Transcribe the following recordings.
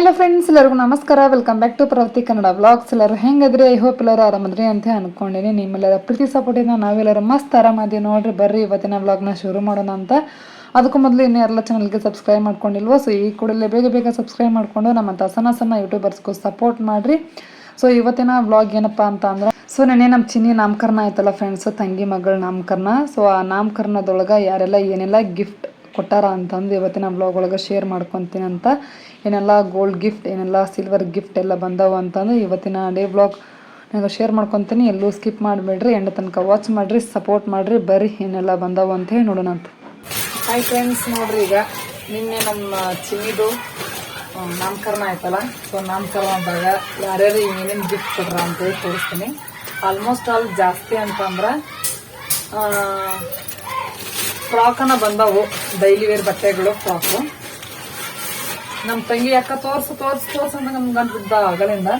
Hello friends ಎಲ್ಲರಿಗೂ ನಮಸ್ಕಾರ. Welcome back to ಪ್ರವೃತ್ತಿ ಕನ್ನಡ ವ್ಲಾಗ್ಸ್ ಎಲ್ಲರೂ ಹೆಂಗದ್ರಿ? ಐ ಹೋಪ್ ಎಲ್ಲರೂ ಆರಾಮದ್ರಿ ಅಂತ ಅನ್ಕೊಂಡಿನಿ ನಿಮ್ಮೆಲ್ಲರ ಪ್ರೀತಿ ಸಪೋರ್ಟಿಂದ ನಾವೆಲ್ಲರೂ ಮಸ್ತ್ ಆರಾಮದಿ ನೋಡ್ರಿ, ಬರ್ರಿ ಇವತ್ತಿನ ವ್ಲಾಗ್ನ ಶುರು ಮಾಡೋಣ ಅಂತ. ಅದಕ್ಕೂ ಮೊದಲು ಇನ್ನೂ ಎಲ್ಲ ಚಾನಲ್ಗೆ ಸಬ್ಸ್ಕ್ರೈಬ್ ಮಾಡ್ಕೊಂಡಿಲ್ವೋ ಸೊ ಈ ಕೂಡಲೇ ಬೇಗ ಬೇಗ ಸಬ್ಸ್ಕ್ರೈಬ್ ಮಾಡ್ಕೊಂಡು ನಮ್ಮ ಸಣ್ಣ ಸಣ್ಣ ಯೂಟ್ಯೂಬರ್ಸ್ಗೂ ಸಪೋರ್ಟ್ ಮಾಡಿರಿ. ಸೊ ಇವತ್ತಿನ ವ್ಲಾಗ್ ಏನಪ್ಪ ಅಂತ ಅಂದ್ರೆ ಸೊ ನೆನೆ ನಮ್ಮ ಚಿನ್ನಿ ನಾಮಕರಣ ಆಯ್ತಲ್ಲ ಫ್ರೆಂಡ್ಸ್ ತಂಗಿ ಮಗಳ ನಾಮಕರಣ. ಸೊ ಆ ನಾಮಕರಣದೊಳಗೆ ಯಾರೆಲ್ಲ ಏನೆಲ್ಲ ಗಿಫ್ಟ್ ಕೊಟ್ಟಾರ ಅಂತಂದು ಇವತ್ತಿನ ಬ್ಲಾಗ್ ಒಳಗೆ ಶೇರ್ ಮಾಡ್ಕೊತೀನಿ ಅಂತ. ಏನೆಲ್ಲ ಗೋಲ್ಡ್ ಗಿಫ್ಟ್ ಏನೆಲ್ಲ ಸಿಲ್ವರ್ ಗಿಫ್ಟ್ ಎಲ್ಲ ಬಂದವು ಅಂತಂದು ಇವತ್ತಿನ ಡೇ ಬ್ಲಾಗ್ ನಾನು ಶೇರ್ ಮಾಡ್ಕೊತೀನಿ. ಎಲ್ಲೂ ಸ್ಕಿಪ್ ಮಾಡಿಬಿಡ್ರಿ. ಎಂಡ ತನಕ ವಾಚ್ ಮಾಡಿರಿ ಸಪೋರ್ಟ್ ಮಾಡಿರಿ, ಬರ್ರಿ ಏನೆಲ್ಲ ಬಂದವು ಅಂತ ಹೇಳಿ ನೋಡೋಣ ಅಂತ. ಹಾಯ್ ಫ್ರೆಂಡ್ಸ್ ನೋಡ್ರಿ ಈಗ ನಿನ್ನೆ ನಮ್ಮ ಚಿನ್ನಿದು ನಾಮಕರಣ ಆಯ್ತಲ್ಲ? ಸೊ ನಾಮಕರಣದಾಗ ಯಾರ್ಯಾರು ಏನೇನು ಗಿಫ್ಟ್ ಕೊಡ್ರ ಅಂತೇಳಿ ತೋರಿಸ್ತೀನಿ. ಆಲ್ಮೋಸ್ಟ್ ಆಲ್ ಜಾಸ್ತಿ ಅಂತಂದ್ರೆ ಫ್ರಾಕನ ಬಂದವು. ಡೈಲಿ ವೇರ್ ಬಟ್ಟೆಗಳು ಫ್ರಾಕು. ನಮ್ಮ ತಂಗಿ ಅಕ್ಕ ತೋರ್ಸು ತೋರ್ಸು ತೋರ್ಸು ಅಂತ ನಮ್ಗೆ ಗಂಟು ಆಗಲಿಂದ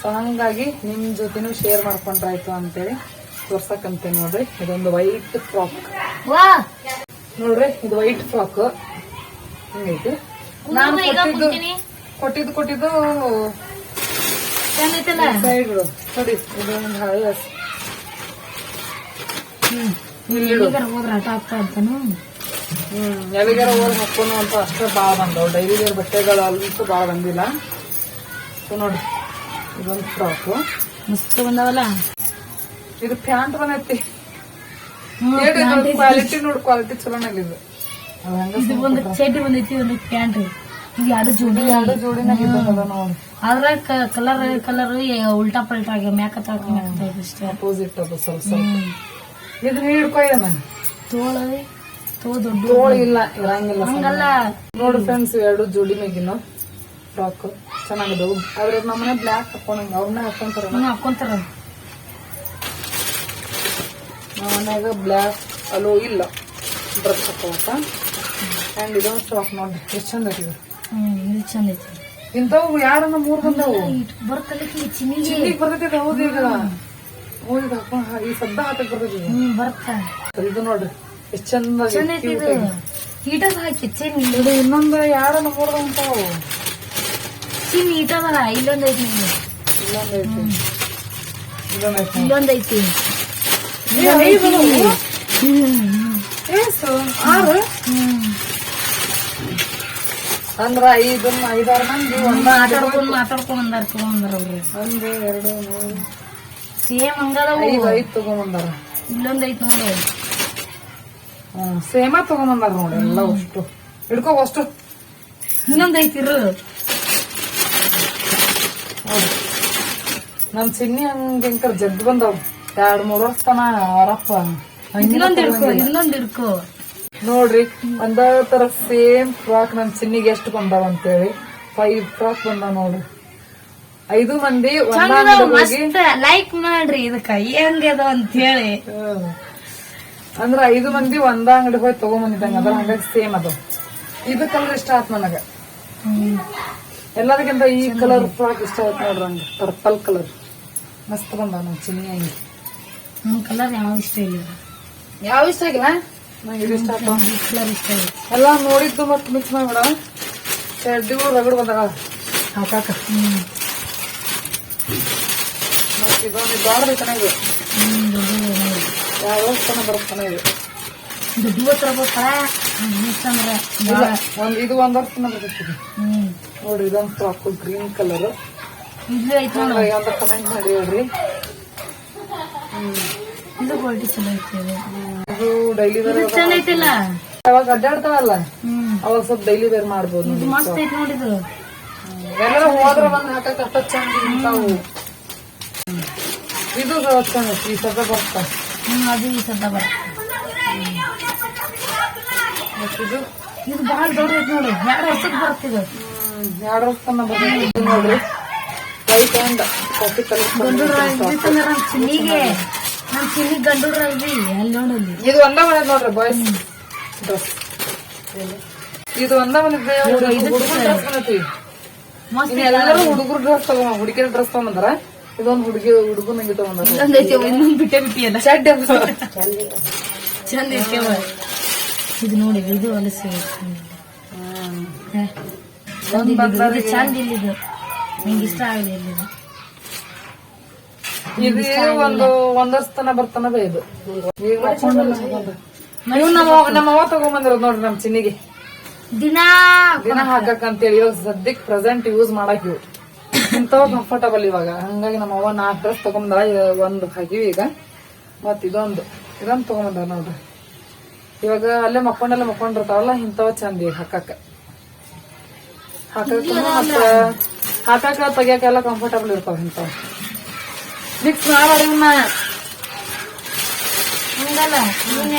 ಸೊ ಹಂಗಾಗಿ ನಿಮ್ ಜೊತೆನೂ ಶೇರ್ ಮಾಡ್ಕೊಂಡ್ರಾಯ್ತು ಅಂತೇಳಿ ತೋರ್ಸಕ್ಕಂತೆ ನೋಡ್ರಿ. ಇದೊಂದು ವೈಟ್ ಫ್ರಾಕ್ ನೋಡ್ರಿ ಇದು ವೈಟ್ ಫ್ರಾಕ್ ಹಿಂಗೈತಿ. ನಾನು ಕೊಟ್ಟಿದ್ದು ಕೊಟ್ಟಿದ್ದು ಕೊಟ್ಟಿದ್ದು ಸೈಡ್ ನೋಡಿ ಇದೊಂದು ಹಳ್ಳ ಹ್ಮ್. ಎಲ್ಲಿಗಾರ ಹೋಗಿ ಹಾಕೋನು ಅಂತ ಅಷ್ಟೇ ಭಾಳ ಬಂದವು. ಡೈಲಿ ಬಟ್ಟೆಗಳು ಅಲ್ಲಂತೂ ಭಾಳ ಬಂದಿಲ್ಲ. ಸೊ ನೋಡಿ ಇದೊಂದು ಫ್ರಾಕು ಮಸ್ತ್ ಬಂದವಲ್ಲ? ಇದು ಪ್ಯಾಂಟ್ ಬಂದೈತಿ. ಕ್ವಾಲಿಟಿ ನೋಡಿ ಕ್ವಾಲಿಟಿ ಚಲೋನಾಗಿದ್ದು ಅದು ಇದು. ಒಂದು ಚಡ್ಡಿ ಬಂದೈತಿ ಒಂದು ಪ್ಯಾಂಟ್. ಇದು ಎರಡು ಜೋಡಿ. ಎರಡು ಜೋಡಿನಾಗಿದ್ದಲ್ಲ ನೋಡಿ. ಆದ್ರ ಕಲರ್ ಕಲರ್ ಉಲ್ಟಾ ಪಲ್ಟಾ ಆಗ್ಯಾವ ಮ್ಯಾಕ ತಾಕ ಅಪೋಸಿಟ್ ಅದು ಸ್ವಲ್ಪ ಸ್ವಲ್ಪ. ಇದು ಹಿಡ್ಕೊ ಇದನ್ನ ತೋಳ? ತೋ ದೊಡ್ಡ ತೋಳು ಇಲ್ಲ ಇರಂಗಿಲ್ಲ ಹಂಗಲ್ಲ. ನೋಡಿ ಫ್ರೆಂಡ್ಸ್ ಎರಡು ಜೋಡಿ ಮೇಗಿನ. ಫ್ರಾಕ್ ಚೆನ್ನಾಗಿದ್ದವು ಆದ್ರೆ ನಮ್ಮನೆ ಬ್ಲ್ಯಾಕ್ ಹಾಕೊಂಡಂಗ ಅವ್ರನ್ನ ಹಾಕೊಂತಾರ ಹಾಕೊಂತಾರ. ನಮ್ಮ ಮನ್ಯಾಗ ಬ್ಲ್ಯಾಕ್ ಅಲೋ ಇಲ್ಲ. ಡ್ರೆಸ್ ಹಾಕೋಕ ಆ್ಯಂಡ್ ಇದೊಂದು ಫ್ರಾಕ್ ನೋಡಿ. ಎಷ್ಟು ಚಂದ ಐತಿ. ಹ್ಮ್ ಇದು ಚಂದ ಐತಿ. ಇಂಥವು ಯಾರನ್ನ ಮೂರ್ ಬಂದವು? ಚಿನ್ನಿ ಚಿನ್ನಿಗ್. ಬರ್ತೈತಿ ಹೌದು ಈಗ. ಇದು ಹಾಕೊಂಡ್ ಈ ಬರ್ತೈತಿ ಇದು. ಹ್ಮ್ ಬರ್ತ ಇದು. ನೋಡ್ರಿ. ಎಷ್ಟು ಚಂದ ಐತಿ ಇದು. ಈಟದ ಹಾಕಿ ಚಿನ್ ಇದು ಇನ್ನೊಂದು ಯಾರನ್ನ ಮೂರ್ ಅಂತಾವು ಚಿನ್ ಹೀಟದ ಇಲ್ಲೊಂದ್ ಐತಿ ನಿಮ್ಗೆ ಇಲ್ಲೊಂದು ಐತಿ. ಇಲ್ಲೊಂದು ಐತಿ. ಇಲ್ಲೊಂದ್ ಐತಿ. ಅಂದ್ರ ಐದನ್ನ ಐದಾರು ಮಂದಿ ಮಾತಾಡ್ಕೊಂಡ್ ಮಾತಾಡ್ಕೊಂಡ್ ಬಂದಾರ ತಗೊಂಡ್ಬಂದಾರ ಅವ್ರು. ಒಂದು ಎರಡು ಮೂರು. ಸೇಮ್ ಹಂಗದವು ಐದು ಐದು ತಗೊಂಬಂದಾರ. ಇಲ್ಲೊಂದ್ ನೋಡಿ. ಹ್ಮ್ ಸೇಮ ತಗೊಂಬಂದಾರ ನೋಡಿ ಎಲ್ಲ ಅಷ್ಟು. ಹಿಡ್ಕೋ ಅಷ್ಟು. ಇನ್ನೊಂದ್ ಐತಿ ಇರು. ನೋಡಿ ನಮ್ ಚಿನ್ನಿ ಹಂಗಿಂಕರ್ ಜಗ್ ಬಂದಾವ್. ಎರಡ್ ಮೂರ್ ವರ್ಷ ತನ ಅವರಪ್ಪ ಇನ್ನೊಂದ್ ಇಡ್ಕೋ ಇನ್ನೊಂದ್ ಇಡ್ಕೋ ನೋಡ್ರಿ ಒಂದ ತರ ಸೇಮ್ ಫ್ರಾಕ್ ನಮ್ ಚಿನ್ನಿಗೆ ಎಷ್ಟು ಬಂದಾವ ಅಂತೇಳಿ ಫೈವ್ ಫ್ರಾಕ್ ಬಂದಾವ ನೋಡ್ರಿ. ಐದು ಮಂದಿ ಲೈಕ್ ಮಾಡ್ರಿ ಇದಕ್ಕ. ಹೆಂಗದ ಅಂತ ಹೇಳಿ. ಅಂದ್ರ ಐದು ಮಂದಿ ಒಂದ ಅಂಗಡಿ ಹೋಗಿ ತಗೊಂಬಂದಿದ್ದಂಗ. ಅದ್ರ ಹಂಗಾಗಿ ಸೇಮ್ ಅದು. ಇದು ಕಲರ್ ಇಷ್ಟ ಆತ್ ನನಗ. ಎಲ್ಲದಕ್ಕಿಂತ ಈ ಕಲರ್ ಫ್ರಾಕ್ ಇಷ್ಟ ಆಯ್ತು ನೋಡ್ರಿ ಹಂಗ. ಪರ್ಪಲ್ ಕಲರ್ ಮಸ್ತ್ ಬಂದ ನಮ್ ಚಿನ್ನಿ ಹಂಗೆ. ನಮ್ ಕಲರ್ ಯಾವ ಇಷ್ಟ ಇಲ್ಲ. ಯಾವ ಇಷ್ಟ ಆಗಿಲ್ಲ? ನಂಗೆ ಇದು ಇಷ್ಟ ಆಯ್ತು ಕಲರ್ ಇಷ್ಟ ಇಲ್ಲ. ಎಲ್ಲ ನೋಡಿದ್ದು ಮತ್ತೆ ಮಿಕ್ಸ್ ಮಾಡ್ಬಿಡ. ಚಡ್ಡಿಗೂ ರಗಡ್ ಬಂದಾಗ ಹಾಕಾಕ. ಹ್ಮ್. ಇದೊಂದು ಚೆನ್ನಾಗಿ. ಯಾವ ತನ ದುಡ್ಡು ಅಂದ್ರ ಇಲ್ಲ ಒಂದ್ ಇದು ಒಂದ್ ವರ್ಷ ತನ ಬರ್ತೈತಿ. ನೋಡ್ರಿ ಇದೊಂದು ಫ್ರಾಕ್ ಗ್ರೀನ್ ಕಲರ್. ಇದು ಐತೆ ಕಮೆಂಟ್ ಮಾಡಿ ಹೇಳ್ರಿ. ಇದು ಕ್ವಾಲಿಟಿ ಚಲೋ ಐತಿ ಇದು. ಇದು ಡೈಲಿ ವೇರ್ ಅವಾಗ ಅಡ್ಡಾಡ್ತಾವಲ್ಲ? ಅವಾಗ ಸ್ವಲ್ಪ ಡೈಲಿ ವೇರ್ ಮಾಡ್ಬೋದು ಮಸ್ತ್ ಐತಿ ಎಲ್ಲರ ಹೋದ್ರ ಬಂದ್ ಹಾಕಕ್ ಅಷ್ಟ ಚಂದ ಹ್ಮ್. ಇದು ಐತಿ, ಈ ಸದ ಬರ್ತಾ. ಹ್ಮ್ ಅದು ಈ ಸದ ಬರ್ತದೆ ಮತ್ತ್ ಇದು? ಭಾಳ ದೊಡ್ಡ ಐತಿ ನೋಡಿ ಎರಡು ವರ್ಷಕ್ಕೆ ಬರ್ತಿದೆ. ಎರಡು ವರ್ಷ ತನ ಬರ್ತೈತಿ ಇದು ನೋಡ್ರಿ. ವೈಟ್ ಅಂಡ್ ಕಾಫಿ ಕಲರ್ ಚಿನ್ನಿಗೆ ನಮ್ ಚಿನ್ನಿ ಅಲ್ರಿ ಅಲ್ಲಿ ನೋಡಲ್ಲಿ ಇದು ಒಂದ ಮನೆ ನೋಡ್ರಿ ಬಾಯ್ಸ್ ಡ್ರೆಸ್ ಇದು ಒಂದ ಮನೆ ಡ್ರೆಸ್ ಎಲ್ಲರೂ ಹುಡುಗರು ಡ್ರೆಸ್ ತಗೋ ಹುಡುಗಿನ ಡ್ರೆಸ್ ತಗೊಂಬಂದಾರ? ಇದೊಂದು ಹುಡುಗಿ ಹುಡುಗ ನಂಗೆ ತಗೊಂಡಾರ ಇನ್ನೊಂದ್ ಇನ್ನೊಂದ್ ಬಿಟ್ಟೆ ಚಡ್ಡಿ. ಚಂದ ಐತಿ ಇದು ನೋಡಿ ಇದು ಚಂದ ಇಲ್ಲಿದು ನಿಂಗೆ ಇಷ್ಟ ಆಗಲಿ ಇಲ್ಲಿದು. ಒಂದು ತನ ಬರ್ತಾನದ ನಮ್ಮ ನಮ್ಮ ಅವ್ವ ತಗೊಂಬಂದಿರೋದು ನೋಡ್ರಿ ನಮ್ ಚಿನ್ನಿಗೆ. ದಿನಾ ದಿನ ಹಾಕಕ್ ಅಂತೇಳಿ ಇವಾಗ ಸದ್ಯಕ್ ಪ್ರೆಸೆಂಟ್ ಯೂಸ್ ಮಾಡಕ್ ಇವು ಇಂಥವ್ ಕಂಫರ್ಟಬಲ್ ಇವಾಗ. ಹಂಗಾಗಿ ನಮ್ಮ ಅವ್ವ ನಾಲ್ಕು ಡ್ರೆಸ್ ತಗೊಂಡ ಒಂದು ಹಾಕಿವಿ ಈಗ. ಮತ್ ಇದೊಂದು. ಇದೊಂದು ತಗೊಂಬಂದ ನೋಡ್ರಿ. ಇವಾಗ ಅಲ್ಲೇ ಮಕ್ಕೊಂಡೆಲ್ಲ ಮಕ್ಕೊಂಡಿರ್ತಾವಲ್ಲ ಇಂಥವ ಚಂದ ಈಗ ಹಾಕಕ್ಕ ಹಾಕಕ್ ಮತ್ತ ಹಾಕಾಕ ತೆಗಿಯಕೆಲ್ಲ ಕಂಫರ್ಟಬಲ್ ಇರ್ತಾವ ಇಂಥವ್. ಮಿಕ್ಸ್ ಮಾಡಲ್ಲ ಹಂಗಲ್ಲ ನೀನ್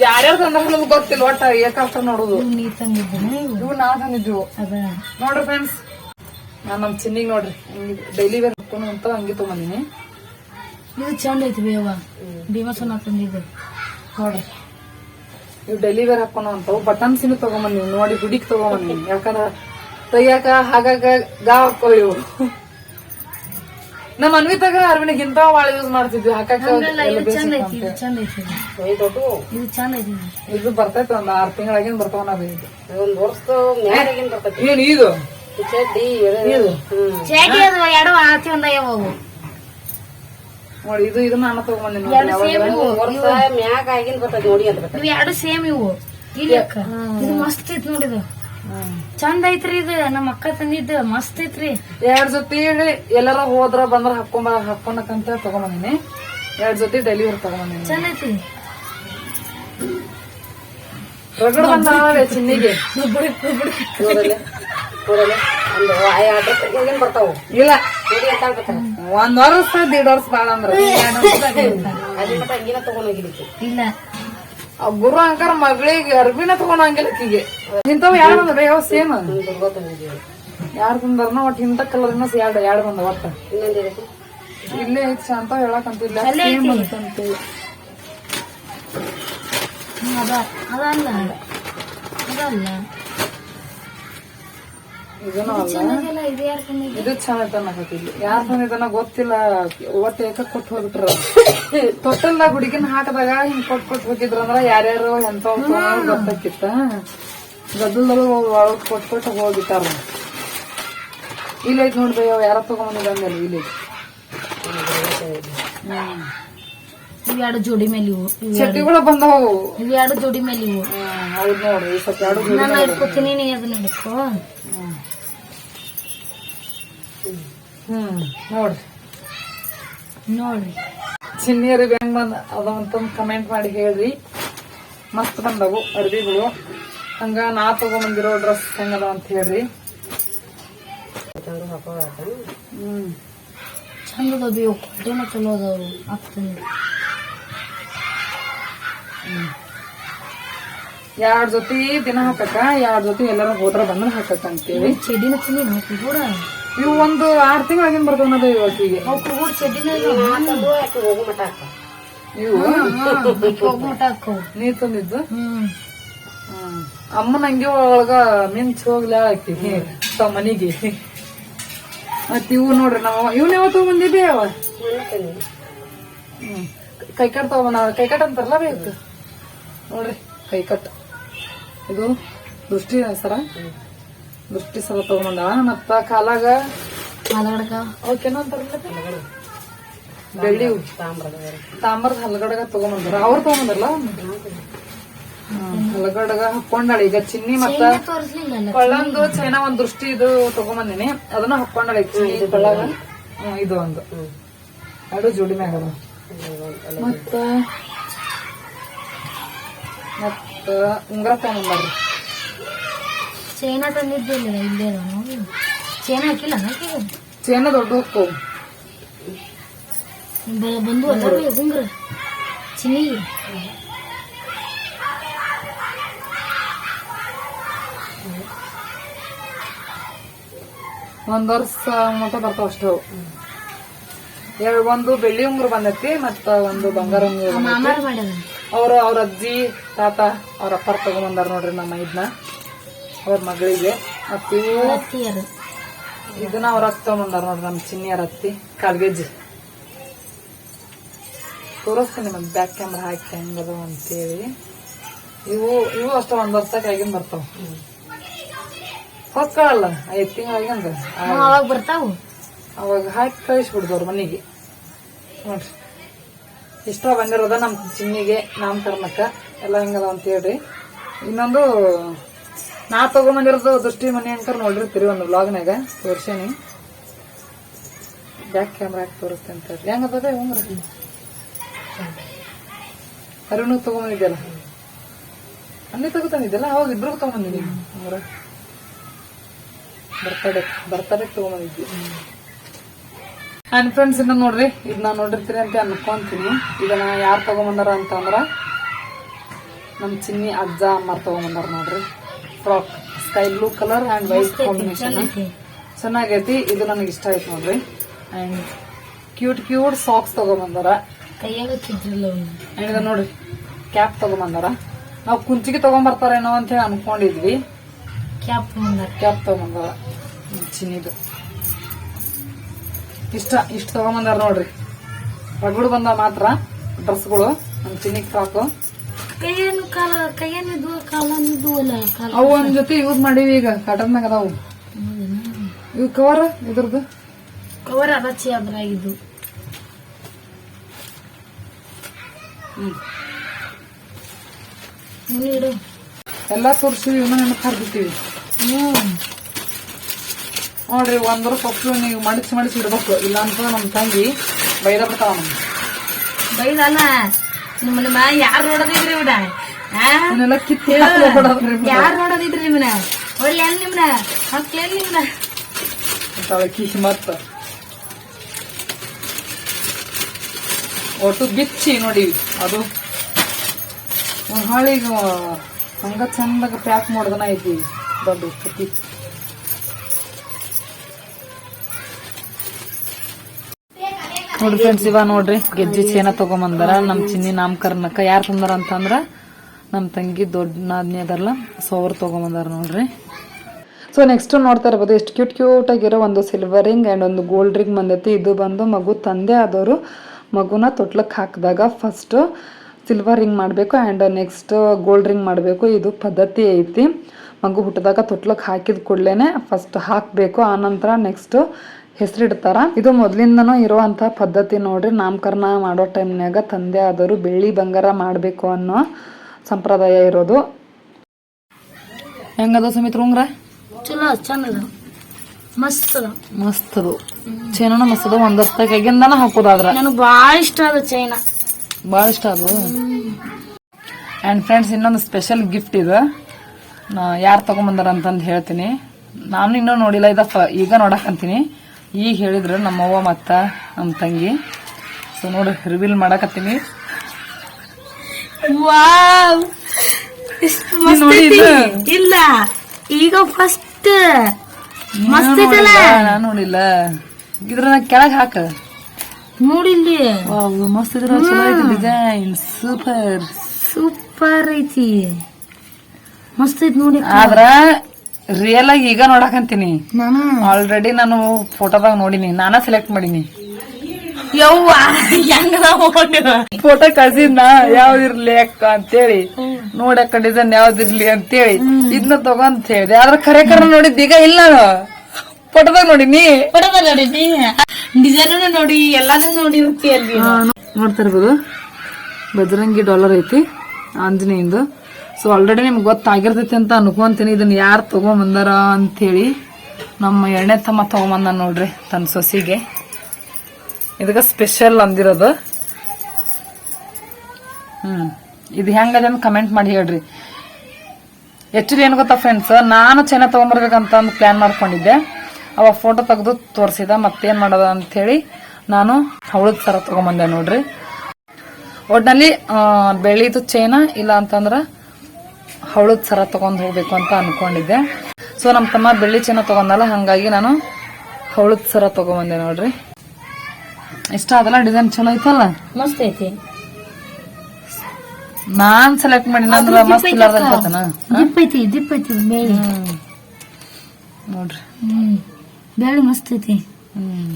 ಇನ್ನು? ಯಾರ್ಯಾರು ನಮ್ಗೆ ಗೊತ್ತಿಲ್ಲ ಒಟ್ಟ ಏಕಾಷ್ಟ ನೋಡುದು. ನೀ ತಂದಿದ್ದೇನೆ ಇವು ನಾ ತಂದಿದ್ವು ನೋಡ್ರಿ ಫ್ರೆಂಡ್ಸ್ ನಾನು ನಮ್ ಚಿನ್ನಿಗ್ ನೋಡ್ರಿ ಡೈಲಿ ವೇರ್ ಹಾಕೊಂಡು ಅಂತ ಹಂಗೆ ತಗೊಂಬಂದಿನಿ. ಇದು ಚಂದ ಐತಿ ಬೇವ. ಭೀಮಸನ ತಂದಿದ್ದೆ. ನೋಡ್ರಿ. ಇವು ಡೈಲಿ ವೇರ್ ಹಾಕೊಂಡು ಅಂತವು ಬಟನ್ಸ್ ಇನ್ನು ತಗೊಂಬಂದಿವಿ ನೋಡಿ ಹುಡಿಕ್ ತಗೊಂಬಂದಿ ಯಾಕಂದ್ರೆ ತೆಗಿಯಾಕ ಹಾಗಾಗ ಗಾ ಹಾಕೋ ಇವು. ನಮ್ಮ ಅನ್ವಿತಾಗ ಅರ್ವಿನಿಗೆ ಇಂತ ಭಾಳ ಯೂಸ್ ಮಾಡ್ತಿದ್ವಿ. ಹಾಕಾಕ ಹಂಗಲ್ಲ ಎಲ್ಲ ಇದು ಚಂದ basic ಐತಿ ಇದು. ಅಂತ. ಬರ್ತೈತಿ ಒಂದ್ ಆರ್ ತಿಂಗಳಾಗಿನ್ ಬರ್ತಾವ ನಾವ್ ಇದು. ಒಂದ್ ಮ್ಯಾಗಿನ್ ಬರ್ತೈತಿ. ಏನ್ ಇದು? ಚಡ್ಡಿ ಇದು? ನೋಡಿ ಇದು ಇದು ನಾನು ತಗೊಂಬಂದಿನಿ ನೋಡ್ರಿ. ಎರಡು ಸೇಮ್ ಇವು. ವರ್ಷ ಮ್ಯಾಗ ಆಗಿನ್ ಬರ್ತೈತಿ ನೋಡಿ ಅಂತ ಬರ್ತೈತಿ ಇವು ಎರಡು ಸೇಮ್ ಇವು. ಇದು ಮಸ್ತ್ ಐತಿ ನೋಡಿದು ಹ್ಮ್. ಚಂದ ಐತ್ರಿ ಇದು ನಮ್ಮ ಅಕ್ಕ ತಂದಿದ್ದು ಮಸ್ತ್ ಐತ್ರಿ. ಎರಡ್ ಜೊತೆ ಎಲ್ಲಾರ ಹೋದ್ರ ಬಂದ್ರ ಹಾಕೊಂಬ ಹಾಕೊಂಡಕಂತ ತಗೊಂಬಂದಿನಿ. ಎರಡ್ ಜೊತೆ ಡೆಲಿವರಿ ತಗೊಂಬಂದಿನಿ. ಚಂದ ಐತಿ ರಗಡ್ ಬಂದಾವೆ ಚಿನ್ನಿಗೆ. ನೋಡಲೆ ನೋಡಲೆ. ಒಂದು ಬರ್ತಾವು? ಇಲ್ಲ. ವರ್ಷ ದೀಡ್ ವರ್ಷ ಬಾಳ ಅಂದ್ರ. ತಗೊಂಡ್ ಇಲ್ಲ. ಗುರು ಅಂಕರ್ ಮಗಳಿಗೆ ಅರ್ಬಿನ ತಗೊಂಡಂಗಿಲ್ಲ ಆಕಿಗೆ ಇಂಥವ್ ಯಾರು ಬಂದ್ರೆ? ಯಾವ ಸೇಮ್? ಯಾರು ಬಂದಾರನ ಒಟ್ಟು ಇಂಥ ಕಲರ್ನ ಎರಡ್ ಎರಡ್ ಬಂದ ಒಟ್ಟ. ಇಲ್ಲೇ ಐತಿ ಅಂತ ಹೇಳಕಂತಿಲ್ಲ ಸೇಮ್ ಅದ. ಅದಲ್ಲ. ಅದಲ್ಲ. ಇದನ್ನು ಇದು ಚಂದ ಅನ್ನಕತ್ತಿದ್ವಿ ಯಾರ್ ಬಂದಿದ್ದಾನ ಗೊತ್ತಿಲ್ಲ. ಒಟ್ಟು ಏಕ ಕೊಟ್ಟು ಹೋಗ್ಬಿಟ್ರ ತೊಟ್ಟಲ್ದಾಗ ಹುಡುಗಿನ ಹಾಕದಾಗ ಹಿಂಗ್ ಕೊಟ್ ಕೊಟ್ ಹೋಗಿದ್ರು ಅಂದ್ರ ಯಾರ್ಯಾರು ಎಂತ ಗೊತ್ತಾಕಿತ್ತ ಗದ್ದಲದಲ್ಲೂ ಒಳಗ್ ಕೊಟ್ ಕೊಟ್ಟು ಹೋಗ್ಬಿಟ್ಟಾರ. ಇಲ್ಲ ಐತ್ ನೋಡ್ರಿ ಅವ್ ಯಾರ ತಗೊಂಬಂದಿದ್ದಂಗಲ್ಲ ಇಲ್ಲ ಇಲ್ಲಿ ಎರಡು ಜೋಡಿ ಮೇಲೆ ಇವು. ಚಡ್ಡಿಗಳು ಬಂದವು. ಇವು ಎರಡು ಜೋಡಿ ಮೇಲೆ ಇವು. ಹೌದ್ ನೋಡ್ರಿ ಈ ಸ್ವಲ್ಪ ಎರಡು ನಾನು ಇಟ್ಕೋತೀನಿ ನೀ ಅದನ್ನ ಹಿಡ್ಕೋ. ಹ್ಮ್ ನೋಡ್ರಿ. ನೋಡ್ರಿ. ಚಿನ್ನಿಯರಿಗೆ ಹೆಂಗ್ ಬಂದ ಅದಂತಂದ್ ಕಮೆಂಟ್ ಮಾಡಿ ಹೇಳ್ರಿ. ಮಸ್ತ್ ಬಂದವು ಅರ್ಬಿಗಳು. ಹಂಗ ನಾ ತಗೊಂಬಂದಿರೋ ಡ್ರೆಸ್ ಹೆಂಗದ ಅಂತ ಹೇಳ್ರಿ. ಹ್ಞೂ ಚಂದದ ಕ್ವಾಲಿಟಿನ ಚಲೋ ಅದಾವು ಆಗ್ತದೆ ಎರಡ್ ಜೊತೆ ದಿನ ಹಾಕಕ್ಕ ಎರಡ್ ಜೊತೆ ಎಲ್ಲರೂ ಹೋದ್ರ ಬಂದ್ರೆ ಹಾಕಕ್ಕ ಅಂತೇಳಿ. ಚಿಡಿ ಹಾಕಿ ಕೂಡ ಇವು ಒಂದು ಆರ್ ತಿಂಗಳಾಗಿನ್ ಬರ್ತಾವ ಅನ್ನೋದು ಇವು? ಹೋಗ್ಮಟ ಹಾಕವು ನೀ ತಂದಿದ್ದು? ಅಮ್ಮನ ಹಂಗೆ ಒಳಗ ಮಿಂಚ್ ಹೋಗ್ಲ ಆಕಿ ತಮ್ಮ ಮನಿಗೆ. ಮತ್ ಇವು ನೋಡ್ರಿ ನಾವ್ ಇವ್ನ ಯಾವತ್ತು ತಗೊಂಬಂದಿದ್ದೆ ಅವ? ಕೈ ಹ್ಮ್ ಕೈಕಟ್ ತಗೊಂಬ ಕೈಕಟ್ ಅಂತಾರಲ್ಲ ಬೇಕು ನೋಡ್ರಿ ಕೈಕಟ್ ಇದು ದೃಷ್ಟಿ ಸರ ದೃಷ್ಟಿ ಸಲ ತಗೊಂಡ ಮತ್ತ ಕಾಲಾಗ? ಅವಕ್ಕೇನೋ ಬೆಳ್ಳಿ ತಾಮ್ರದ ತಾಮ್ರದ ಹಲಗಡಗ ತಗೊಂಡ್ರ ಅವ್ರ ತಗೊಂಬಂದ್ರಲ್ಲ? ಹಲಗಡಗ ಹಾಕೊಂಡಾಳ. ಈಗ ಚಿನ್ನಿ ಮತ್ತ ಕೊಳ್ಳಂದು ಚೈನಾ. ಒಂದ್ ದೃಷ್ಟಿ ಇದು ತಗೊಂಬಂದಿನಿ. ಅದನ್ನ ಹಾಕೊಂಡಾಳ ಈಗ ಚಿನ್ನಿ ಕೊಳ್ಳಾಗ ಇದು ಒಂದು. ಎರಡು ಜೋಡಿ ಮ್ಯಾಗ. ಮತ್ತ ಮತ್ತ ಉಂಗ್ರ ತಗೊಂಬಂದಾರ್ರಿ ಚೈನಾ ತಂದಿದ್ದಿಲ್ಲ ಇಲ್ಲೇ ನೋಡಿ ಚೈನಾ ಹಾಕಿಲ್ಲ ಹಾಕಿಲ್ಲ ಚೈನ ದೊಡ್ಡ ಹೋಗ್ಕೋ ಬಂದು ಗುಂಗ್ರ ಚಿನ್ನಿ. ಒಂದ್ ವರ್ಷ ಮಟ ಬರ್ತಾವ ಅಷ್ಟು. ಎರಡು ಒಂದು ಬೆಳ್ಳಿ ಉಂಗುರು ಬಂದೈತಿ ಮತ್ತ ಒಂದು ಬಂಗಾರ ಉಂಗುರು ಅವ್ರ ಅವ್ರ ಅಜ್ಜಿ ತಾತ ಅವ್ರ ಅಪ್ಪಾರ ತಗೊಂಬಂದಾರ ನೋಡ್ರಿ ನಮ್ಮ ಇದನ್ನ ಅವ್ರ ಮಗಳಿಗೆ ಮತ್ತು ಇವು ಇದನ್ನ ಅವ್ರ ಹತ್ತಿ ತಗೊಂಬಂದಾರ ನೋಡ್ರಿ ನಮ್ಮ ಚಿನ್ನಿಯರ ಅತ್ತಿ ಕಾಲ್ಗೆಜ್ಜಿ. ತೋರಿಸ್ತೀನಿ ಮತ್ತೆ ಬ್ಯಾಕ್ ಕ್ಯಾಮ್ರಾ ಹಾಕಿ ಹೆಂಗದ ಅಂತೇಳಿ. ಇವು ಇವು ಅಷ್ಟ ಒಂದ್ ವರ್ಷಕ್ಕೆ ಆಗಿನ್ ಬರ್ತಾವ. ಹೊಕ್ಕಳಲ್ಲ ಐದು ತಿಂಗ್ ಹ್ಮ್, ಅವಾಗ ಬರ್ತಾವು? ಅವಾಗ ಹಾಕಿ ಕಳಿಸ್ಬಿಡ್ದವ್ರ ಮನೆಗೆ. ನೋಡ್ರಿ. ಇಷ್ಟ ಬಂದಿರೋದ ನಮ್ಮ ಚಿನ್ನಿಗೆ ನಾಮಕರಣಕ್ಕೆ ಎಲ್ಲ ಹೆಂಗದ ಅಂತ ಹೇಳ್ರಿ ಇನ್ನೊಂದು ನಾ ತಗೊಂಬಂದಿರೋದು ದೃಷ್ಟಿ ಮನೆ ಅಂತ ನೋಡಿರ್ತೀರಿ ಒಂದು ಬ್ಲಾಗ್ನಾಗ ತೋರ್ಸೇನಿ. ಬ್ಯಾಕ್ ಕ್ಯಾಮ್ರಾ ಹಾಕಿ ತೋರಿಸ್ತೆ ಅಂತ ಹೆಂಗದ ಹೆಂಗ ಅರುಣ್ ತಗೊಂಬಂದಿದ್ದೆಲ್ಲ ಅಲ್ಲಿ ತಗೋತಂದಿದ್ದಲ್ಲ? ಅವಾಗ ಇಬ್ರಿಗೂ ತಗೊಂಬಂದಿನಿ ಹಂಗ್ರ ಬರ್ತಡೆ ಬರ್ತಡೆ ತಗೊಂಬಂದಿದ್ವಿ. ನನ್ನ ಫ್ರೆಂಡ್ಸ್ ಇನ್ನ ನೋಡ್ರಿ, ಇದು ನಾನು ನೋಡಿರ್ತೀರಿ ಅಂತ ಅನ್ಕೊಂತೀನಿ. ಇದನ್ನ ಯಾರು ತಗೊಂಬಂದಾರ ಅಂತಂದ್ರ ನಮ್ಮ ಚಿನ್ನಿ ಅಜ್ಜ ಅಮ್ಮ ತಗೊಂಬಂದಾರ ನೋಡ್ರಿ. Frock sky blue colour and white combination ಚೆನ್ನಾಗೈತಿ. ಇದು ನನಗೆ ಇಷ್ಟ ಆಯ್ತು ನೋಡ್ರಿ. ಅಂಡ್ ಕ್ಯೂಟ್ ಕ್ಯೂಟ್ ಸಾಕ್ಸ್ ತಗೊಂಬಂದಾರ. ಕೈಯಾಗ ಅಂಡ್ ನೋಡ್ರಿ ಕ್ಯಾಪ್ ತಗೊಂಬಂದಾರ. ನಾವು ಕುಂಚಿಗೆ ತಗೊಂಬರ್ತಾರೇನೋ ಅಂತ ಹೇಳಿ ಅನ್ಕೊಂಡಿದ್ವಿ. Cap cap ತಗೊಂಬಂದಾರ. ಚಿನ್ನಿದು ಇಷ್ಟ ಇಷ್ಟ ತಗೊಂಬಂದಾರ ನೋಡ್ರಿ. ರಗಡು ಬಂದ ಮಾತ್ರ ಡ್ರೆಸ್ಗಳು ನಮ್ಮ ಚಿನ್ನಿಗೆ ಫ್ರಾಕು ಕೈಯೇನು ಕಾಲ ಕೈಯನ್ನು ಇದು ಕಾಲನ್ನು ಇದು ಅಲ್ಲ ಕಾಲ ಅವು ಒಂದ್ ಜೊತೆ ಯೂಸ್ ಮಾಡೀವಿ ಈಗ ಕಾಟನ್ ಮ್ಯಾಗ ಅದಾವು. ಇವು ಕವರ್ ಇದ್ರದ್ದು? ಕವರ್ ಅರಚಿ ಅದ್ರಾಗಿದ್ದು ಇಡು. ಎಲ್ಲಾ ತೋರ್ಸಿವಿ ಇವನ್ನ ನೆನಪು ಹಾಕ್ಬಿಟ್ಟಿವಿ ಹ್ಮ್ ನೋಡ್ರಿ ಒಂದ್ರ ಸೊಪ್ಪು ನೀವು ಮಡಿಸಿ ಮಡಿಸಿ ಇಡ್ಬೇಕು. ಇಲ್ಲಾಂತ ನಮ್ಮ ನಮ್ ತಂಗಿ ಬೈದ ಬಿಡ್ತಾವ ನಮ್ಗೆ ಬೈದಲ್ಲ. ಯಾರು ನೋಡೋದಿದ್ರಿ ಇವ್ನ? ಇವನ್ನೆಲ್ಲ ಕಿತ್ತಿ ಯಾರು ನೋಡೋದಿದ್ರಿ ನಿಮ್ಮನ ಒಳ್ಳೆ ಏನ್ ನಿಮ್ನ? ಮತ್ತೇನ್ ನಿಮ್ನ ತಾಳಕಿ ಮತ್ತ. ಒಟ್ಟು ಬಿಚ್ಚಿ ನೋಡಿ ಅದು. ಹಾಳಿಗ ಹಂಗ ಚಂದಾಗ ಪ್ಯಾಕ್ ಮಾಡ್ದನ ಐತಿ ದೊಡ್ಡ ಪುಟ್ಟಿ ನೋಡಿ ಫ್ರೆಂಡ್ಸ್ ಇವ ನೋಡ್ರಿ, ಗೆಜ್ಜೆ ಚೇನ ತಗೊಂಬಂದಾರ, ನಮ್ ಚಿನ್ನಿ ನಾಮಕರಣಕ್ಕ ಯಾರು ತಂದಾರ ಅಂತಂದ್ರ ನಮ್ ತಂಗಿ ದೊಡ್ಡ ನಾದ್ನಿ ಅದಲ್ಲ ಸೊ ಅವ್ರು ತಗೊಂಬಂದಾರ ನೋಡ್ರಿ. ಸೊ ನೆಕ್ಸ್ಟ್ ನೋಡ್ತಾ ಇರ್ಬೋದು, ಎಷ್ಟು ಕ್ಯೂಟ್ ಕ್ಯೂಟ್ ಆಗಿರೋ ಒಂದು ಸಿಲ್ವರ್ ರಿಂಗ್ ಆ್ಯಂಡ್ ಒಂದು ಗೋಲ್ಡ್ ರಿಂಗ್ ಬಂದೈತಿ. ಇದು ಬಂದು ಮಗು ತಂದೆ ಆದವರು ಮಗುನ ತೊಟ್ಲಕ್ಕೆ ಹಾಕಿದಾಗ ಫಸ್ಟ್ ಸಿಲ್ವರ್ ರಿಂಗ್ ಮಾಡಬೇಕು ಆ್ಯಂಡ್ ನೆಕ್ಸ್ಟ್ ಗೋಲ್ಡ್ ರಿಂಗ್ ಮಾಡಬೇಕು. ಇದು ಪದ್ಧತಿ ಐತಿ. ಮಗು ಹುಟ್ಟಿದಾಗ ತೊಟ್ಲಕ್ಕೆ ಹಾಕಿದ ಕೂಡಲೇ ಫಸ್ಟ್ ಹಾಕಬೇಕು, ಆನಂತರ ನೆಕ್ಸ್ಟ್ ಹೆಸರಿಡ್ತಾರ? ಇದು ಮೊದ್ಲಿಂದನೂ ಇರುವಂತಹ ಪದ್ಧತಿ ನೋಡ್ರಿ. ನಾಮಕರಣ ಮಾಡೋ ಟೈಮ್ನಾಗ ತಂದೆ ಆದರೂ ಬೆಳ್ಳಿ ಬಂಗಾರ ಮಾಡಬೇಕು ಅನ್ನೋ ಸಂಪ್ರದಾಯ ಇರೋದು. ಹೆಂಗದ ಸುಮಿತ್ ಉಂಗ್ರ? ಚಲೋ ಚಂದ ಮಸ್ತ್ ಅದ ಮಸ್ತ್ ಅದು ಚೈನನ ಮಸ್ತ್ ಅದು ಒಂದ್ ಹತ್ತಾಗಿಂದನ ಹಾಕೋದಾದ್ರ? ನನಗೆ ಬಾಳ ಇಷ್ಟ ಅದು ಚೈನಾ. ಭಾಳ ಇಷ್ಟ ಅದು? ಆ್ಯಂಡ್ ಫ್ರೆಂಡ್ಸ್ ಇನ್ನೊಂದು ಸ್ಪೆಷಲ್ ಗಿಫ್ಟ್ ಇದು. ನಾ ಯಾರು ತಗೊಂಬಂದಾರ ಅಂತಂದು ಹೇಳ್ತೀನಿ. ನಾನು ಇನ್ನೂ ನೋಡಿಲ್ಲ ಇದ ಈಗ ನೋಡಕಂತೀನಿ ಈಗ ಹೇಳಿದ್ರು ನಮ್ಮವ್ವ ಮತ್ತ ನಮ್ಮ ತಂಗಿ. ಸೊ ನೋಡಿ ರಿವೀಲ್ ಮಾಡಕತ್ತೀನಿ. ಇಲ್ಲ ಈಗ ಫಸ್ಟ್? ನೋಡಿಲ್ಲ, ನಾನ್ ಇದ್ರ ಕೆಳಗೆ ಹಾಕ. ನೋಡಿಲ್ಲಿ. ಮಸ್ತ್ ಇದ್ರ. ಚಲೋ ಐತಿ ಡಿಸೈನ್ ಸೂಪರ್ ಸೂಪರ್ ಐತಿ. ಮಸ್ತ್ ಐತಿ ನೋಡಿ ಆದ್ರ ರಿಯಲ್ ಆಗಿ ಈಗ ನೋಡಕಂತೀನಿ. ನಾನು? ಆಲ್ರೆಡಿ ನಾನು ಫೋಟೋದಾಗ ನೋಡಿನಿ. ನಾನ ಸೆಲೆಕ್ಟ್ ಮಾಡೀನಿ. ಯವ್ವ ಹೆಂಗದ ನೋಡಿ ಫೋಟೋ ಕಳ್ಸಿದ್ನ ಯಾವ್ದಿರ್ಲಿ ಅಕ್ಕ ಅಂತೇಳಿ. ನೋಡಕ್ಕ ಡಿಸೈನ್ ಯಾವ್ದಿರ್ಲಿ ಅಂತೇಳಿ. ಇದನ್ನ ತಗೊಂತ ಹೇಳಿದೆ. ಆದ್ರೆ ಕರೆ ಖರೆ ನೋಡಿದ್ ಈಗ ಇಲ್ಲ ಫೋಟೋದಾಗ ನೋಡಿನಿ. ಫೋಟೋದಾಗ ನೋಡಿನಿ ಡಿಸೈನ್ ನೋಡಿ ಎಲ್ಲಾನು ನೋಡಿ ಅಲ್ಲಿ ನೋಡ್ತಾ ಇರ್ಬೋದು. ಬಜರಂಗಿ ಡಾಲರ್ ಐತಿ. ಆಂಜನೇಯಂದು. ಸೊ ಆಲ್ರೆಡಿ ನಿಮ್ಗೆ ಗೊತ್ತಾಗಿರ್ತೈತಿ ಅಂತ ಅನ್ಕೊಂತೀನಿ. ಇದನ್ನ ಯಾರು ತಗೊಂಬಂದಾರ ಅಂತೇಳಿ ನಮ್ಮ ಎಣ್ಣೆ ತಮ್ಮ ತಗೊಂಬಂದ ನೋಡ್ರಿ ತನ್ನ ಸೊಸಿಗೆ. ಇದಕ್ಕೆ ಸ್ಪೆಷಲ್ ಅಂದಿರೋದು. ಹ್ಮ್. ಇದು ಹೆಂಗದ ಅಂತ ಕಮೆಂಟ್ ಮಾಡಿ ಹೇಳ್ರಿ. ಆಕ್ಚುಲಿ ಏನು ಗೊತ್ತಾ ಫ್ರೆಂಡ್ಸ್ ನಾನು ಚೆನ್ನಾಗಿ ತಗೊಂಬರ್ಬೇಕಂತ ಒಂದು ಪ್ಲಾನ್ ಮಾಡ್ಕೊಂಡಿದ್ದೆ. ಅವ ಫೋಟೋ ತೆಗೆದು ತೋರಿಸಿದ, ಮತ್ತೇನು ಮಾಡೋದ ಅಂತೇಳಿ ನಾನು ಹವಳದ ಥರ ತೊಗೊಂಬಂದೆ ನೋಡ್ರಿ. ಒಟ್ನಲ್ಲಿ ಬೆಳ್ಳಿದು ಚೈನ ಇಲ್ಲ ಅಂತಂದ್ರ ಹವಳದ ಸರ ತಗೊಂಡ್ ಹೋಗ್ಬೇಕು ಅಂತ ಅನ್ಕೊಂಡಿದ್ದೆ. ಸೊ ನಮ್ಮ ತಮ್ಮ ಬೆಳ್ಳಿ ಚನ್ನ ತಗೊಂಡಲ್ಲ ಹಂಗಾಗಿ ನಾನು ಹವಳದ ಸರ ತಗೊಂಬಂದೆ ನೋಡ್ರಿ. ಇಷ್ಟ ಅದಲ್ಲ ಡಿಸೈನ್ ಚಲೋ ಐತಲ್ಲ? ಮಸ್ತ್ ಐತಿ. ನಾನ್ ಸೆಲೆಕ್ಟ್ ಮಾಡಿ ಅಂದ್ರ ಮಸ್ತ್ ಇಲ್ಲಾರ್ದ ಅನ್ಕೋತಾನ ದಿಪ್ ಐತಿ ದಿಪ್ ಐತಿ ಬೇಳಿ ನೋಡ್ರಿ. ಬೇಳಿ ಮಸ್ತ್ ಐತಿ.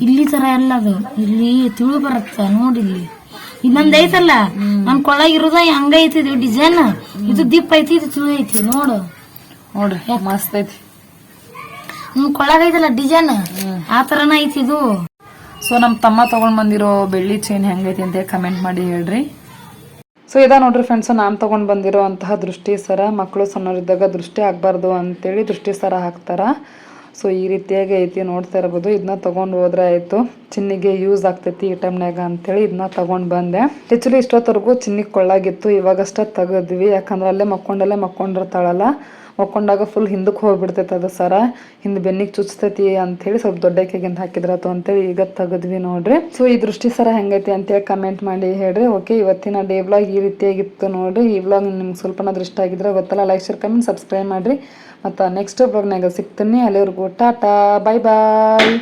ಇಲ್ಲಿ ತರ ಎಲ್ಲ ಅದು ಇಲ್ಲಿ ತಿಳು ಬರತ್ತ ನೋಡಿಲ್ಲಿ ಇನ್ನೊಂದ್ ಐತಲ್ಲ? ನನ್ ಇರುದ ಹಂಗ ಐತಿ ಇದು ಡಿಸೈನ್ ಇದು ದಿಪ್ ಐತಿ ಇದು ಚೂ ಐತಿ ನೋಡು. ನೋಡ್ರಿ ಮಸ್ತ್ ಐತಿ. ಹ್ಮ್ ಕೊಳಗೈತಲ್ಲ ಡಿಸೈನ್ ಆ ತರನ ಐತಿ ಇದು. ಸೊ ನಮ್ಮ ತಮ್ಮ ತಗೊಂಡ್ ಬಂದಿರೋ ಬೆಳ್ಳಿ ಚೈನ್ ಹೆಂಗೈತಿ ಅಂತ ಕಮೆಂಟ್ ಮಾಡಿ ಹೇಳ್ರಿ. ಸೊ ಇದ ನೋಡ್ರಿ ಫ್ರೆಂಡ್ಸ್ ನಾನು ತಗೊಂಡ್ ಬಂದಿರೋ ಅಂತಹ ದೃಷ್ಟಿ ಸರ ಮಕ್ಕಳು ಸಣ್ಣವರಿದ್ದಾಗ ದೃಷ್ಟಿ ಆಗ್ಬಾರ್ದು ಅಂತೇಳಿ ದೃಷ್ಟಿ ಸರ ಹಾಕ್ತಾರ. ಸೊ ಈ ರೀತಿಯಾಗಿ ಐತಿ ನೋಡ್ತಾ ಇರ್ಬೋದು. ಇದನ್ನ ತಗೊಂಡು ಹೋದ್ರೆ ಆಯಿತು. ಚಿನ್ನಿಗೆ ಯೂಸ್ ಆಗ್ತೈತಿ ಈ ಟೈಮ್ನಾಗ ಅಂತೇಳಿ ಇದನ್ನ ತಗೊಂಡ್ ಬಂದೆ. ಆಕ್ಚುಲಿ ಇಷ್ಟೊತ್ತವರೆಗೂ ಚಿನ್ನಿಗೆ ಕೊಳ್ಳಾಗಿತ್ತು ಇವಾಗಷ್ಟೇ ತೆಗೆದ್ವಿ. ಯಾಕಂದ್ರೆ ಅಲ್ಲೇ ಮಕ್ಕೊಂಡಲ್ಲೇ ಮಕ್ಕೊಂಡಿರ್ತಾಳಲ್ಲ. ಮಕ್ಕೊಂಡಾಗ ಫುಲ್ ಹಿಂದಕ್ಕೆ ಹೋಗ್ಬಿಡ್ತೈತೆ ಅದು ಸರ. ಹಿಂದೆ ಬೆನ್ನಿಗೆ ಚುಚ್ತೈತಿ ಅಂತೇಳಿ ಸ್ವಲ್ಪ ದೊಡ್ಡಕ್ಕಿಗಿಂತ ಹಾಕಿದ್ರತು ಅಂತೇಳಿ ಈಗ ತೆಗೆದ್ವಿ ನೋಡ್ರಿ. ಸೊ ಈ ದೃಷ್ಟಿ ಸರ ಹೆಂಗೈತಿ ಅಂತೇಳಿ ಕಮೆಂಟ್ ಮಾಡಿ ಹೇಳ್ರಿ. ಓಕೆ ಇವತ್ತಿನ ಡೇ ಬ್ಲಾಗ್ ಈ ರೀತಿಯಾಗಿತ್ತು ನೋಡ್ರಿ. ಈ ಬ್ಲಾಗ್ ನಿಮ್ಗೆ ಸ್ವಲ್ಪ ದೃಷ್ಟ ಆಗಿದ್ರೆ ಗೊತ್ತಲ್ಲ ಲೈಕ್ ಶೇರ್ ಕಮೆಂಟ್ ಸಬ್ಸ್ಕ್ರೈಬ್ ಮಾಡ್ರಿ. ಮತ್ತು ನೆಕ್ಸ್ಟ್ ಬ್ಲಾಗ್ನಾಗ ಸಿಗ್ತೀನಿ. ಅಲ್ಲಿವರೆಗೂ ಟಾಟಾ ಬಾಯ್ ಬಾಯ್